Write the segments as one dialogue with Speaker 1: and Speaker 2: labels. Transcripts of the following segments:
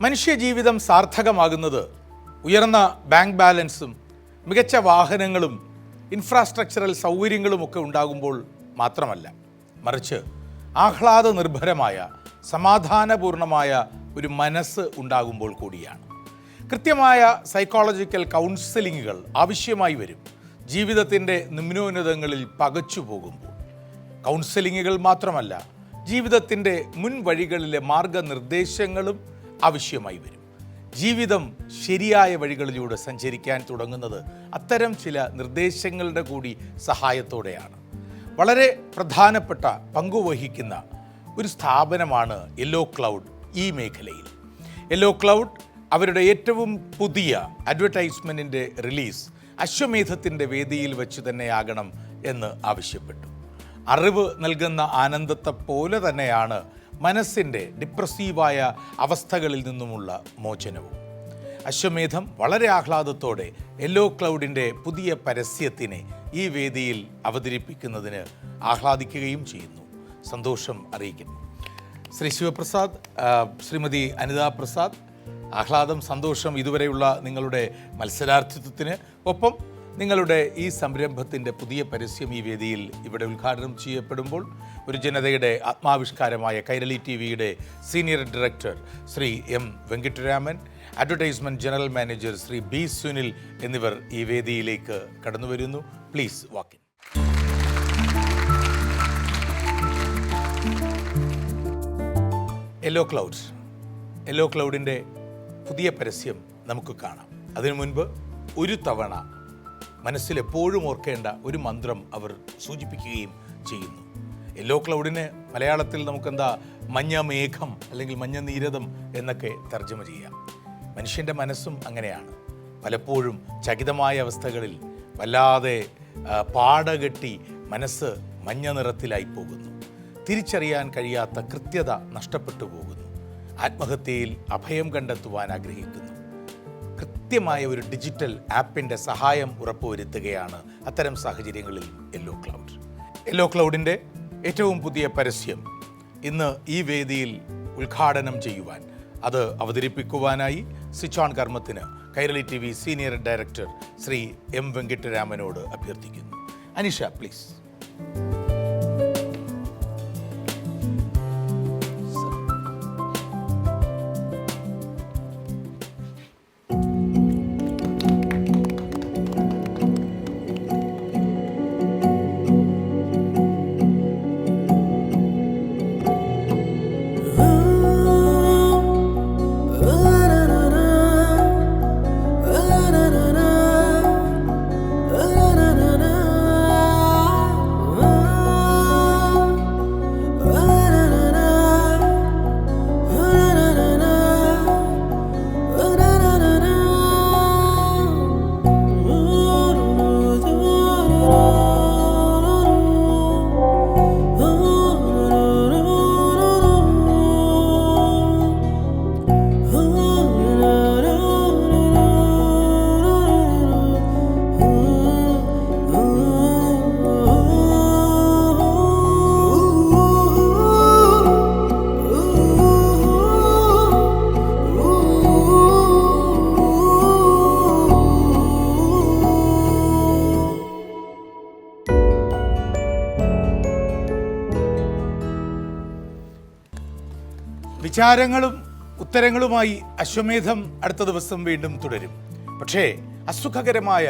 Speaker 1: മനുഷ്യജീവിതം സാർത്ഥകമാകുന്നത് ഉയർന്ന ബാങ്ക് ബാലൻസും മികച്ച വാഹനങ്ങളും ഇൻഫ്രാസ്ട്രക്ചറൽ സൗകര്യങ്ങളുമൊക്കെ ഉണ്ടാകുമ്പോൾ മാത്രമല്ല മറിച്ച് ആഹ്ലാദ നിർഭരമായ സമാധാനപൂർണമായ ഒരു മനസ്സ് ഉണ്ടാകുമ്പോൾ കൂടിയാണ്. കൃത്യമായ സൈക്കോളജിക്കൽ കൗൺസിലിങ്ങുകൾ ആവശ്യമായി വരും. ജീവിതത്തിന്റെ നിമ്നോന്നതങ്ങളിൽ പകച്ചു പോകുമ്പോൾ കൗൺസിലിങ്ങുകൾ മാത്രമല്ല ജീവിതത്തിന്റെ മുൻവഴികളിലെ മാർഗനിർദ്ദേശങ്ങളും ആവശ്യമായി വരും. ജീവിതം ശരിയായ വഴികളിലൂടെ സഞ്ചരിക്കാൻ തുടങ്ങുന്നത് അത്തരം ചില നിർദ്ദേശങ്ങളുടെ കൂടി സഹായത്തോടെയാണ്. വളരെ പ്രധാനപ്പെട്ട പങ്കുവഹിക്കുന്ന ഒരു സ്ഥാപനമാണ് യെല്ലോ ക്ലൗഡ് ഈ മേഖലയിൽ. യെല്ലോ ക്ലൗഡ് അവരുടെ ഏറ്റവും പുതിയ അഡ്വർടൈസ്മെന്റിന്റെ റിലീസ് അശ്വമേധത്തിന്റെ വേദിയിൽ വെച്ച് തന്നെയാകണം എന്ന് ആവശ്യപ്പെട്ടു. അറിവ് നൽകുന്ന ആനന്ദത്തെ പോലെ തന്നെയാണ് മനസ്സിന്റെ ഡിപ്രസീവായ അവസ്ഥകളിൽ നിന്നുമുള്ള മോചനവും. അശ്വമേധം വളരെ ആഹ്ലാദത്തോടെ യെല്ലോ ക്ലൗഡിന്റെ പുതിയ പരസ്യത്തിനെ ഈ വേദിയിൽ അവതരിപ്പിക്കുന്നതിന് ആഹ്ലാദിക്കുകയും ചെയ്യുന്നു. സന്തോഷം അറിയിക്കുന്നു. ശ്രീ ശിവപ്രസാദ് ശ്രീമതി അനിതാ പ്രസാദ് ആഹ്ലാദം സന്തോഷം ഇതുവരെയുള്ള നിങ്ങളുടെ മത്സരാർത്ഥിത്വത്തിന് ഒപ്പം നിങ്ങളുടെ ഈ സംരംഭത്തിന്റെ പുതിയ പരസ്യം ഈ വേദിയിൽ ഇവിടെ ഉദ്ഘാടനം ചെയ്യപ്പെടുമ്പോൾ ഒരു ജനതയുടെ ആത്മാവിഷ്കാരമായ കൈരളി ടി വിയുടെ senior director Shri M Venkitaraman advertisement general manager Shri B Sunil എന്നിവർ ഈ വേദിയിലേക്ക് കടന്നു വരുന്നു. Please walk in yellow cloud. Yellow ക്ലൗഡിന്റെ പുതിയ പരസ്യം നമുക്ക് കാണാം. അതിനു മുൻപ് ഒരു തവണ മനസ്സിൽ എപ്പോഴും ഓർക്കേണ്ട ഒരു മന്ത്രം അവർ സൂചിപ്പിക്കുകയും ചെയ്യുന്നു. യെല്ലോ ക്ലൗഡിന് മലയാളത്തിൽ നമുക്കെന്താ? മഞ്ഞ മേഘം അല്ലെങ്കിൽ മഞ്ഞ നീരതം എന്നൊക്കെ തർജമ ചെയ്യാം മനുഷ്യന്റെ മനസ്സും അങ്ങനെയാണ്. പലപ്പോഴും ചകിതമായ അവസ്ഥകളിൽ വല്ലാതെ പാടകെട്ടി മനസ്സ് മഞ്ഞ നിറത്തിലായി പോകുന്നു. തിരിച്ചറിയാൻ കഴിയാത്ത കൃത്യത നഷ്ടപ്പെട്ടു പോകുന്നു. ആത്മഹത്യയിൽ അഭയം കണ്ടെത്തുവാൻ ആഗ്രഹിക്കുന്നു. കൃത്യമായ ഒരു ഡിജിറ്റൽ ആപ്പിന്റെ സഹായം ഉറപ്പുവരുത്തുകയാണ് അത്തരം സാഹചര്യങ്ങളിൽ യെല്ലോ ക്ലൗഡ് യെല്ലോ ക്ലൗഡിന്റെ ഏറ്റവും പുതിയ പരസ്യം ഇന്ന് ഈ വേദിയിൽ ഉദ്ഘാടനം ചെയ്യുവാൻ അത് അവതരിപ്പിക്കുവാനായി സ്വിച്ച് ഓൺ കർമ്മത്തിന് Kairali T V senior director Shri M വെങ്കിട്ടരാമനോട് അഭ്യർത്ഥിക്കുന്നു. അനിഷ പ്ലീസ് വിചാരങ്ങളും ഉത്തരങ്ങളുമായി അശ്വമേധം അടുത്ത ദിവസം വീണ്ടും തുടരും. പക്ഷേ അസുഖകരമായ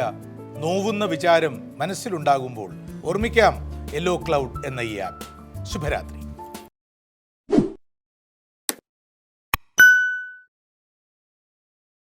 Speaker 1: നോവുന്ന വിചാരം മനസ്സിലുണ്ടാകുമ്പോൾ ഓർമ്മിക്കാം യെല്ലോ ക്ലൗഡ് എന്ന ഈ ആപ്പ് ശുഭരാത്രി.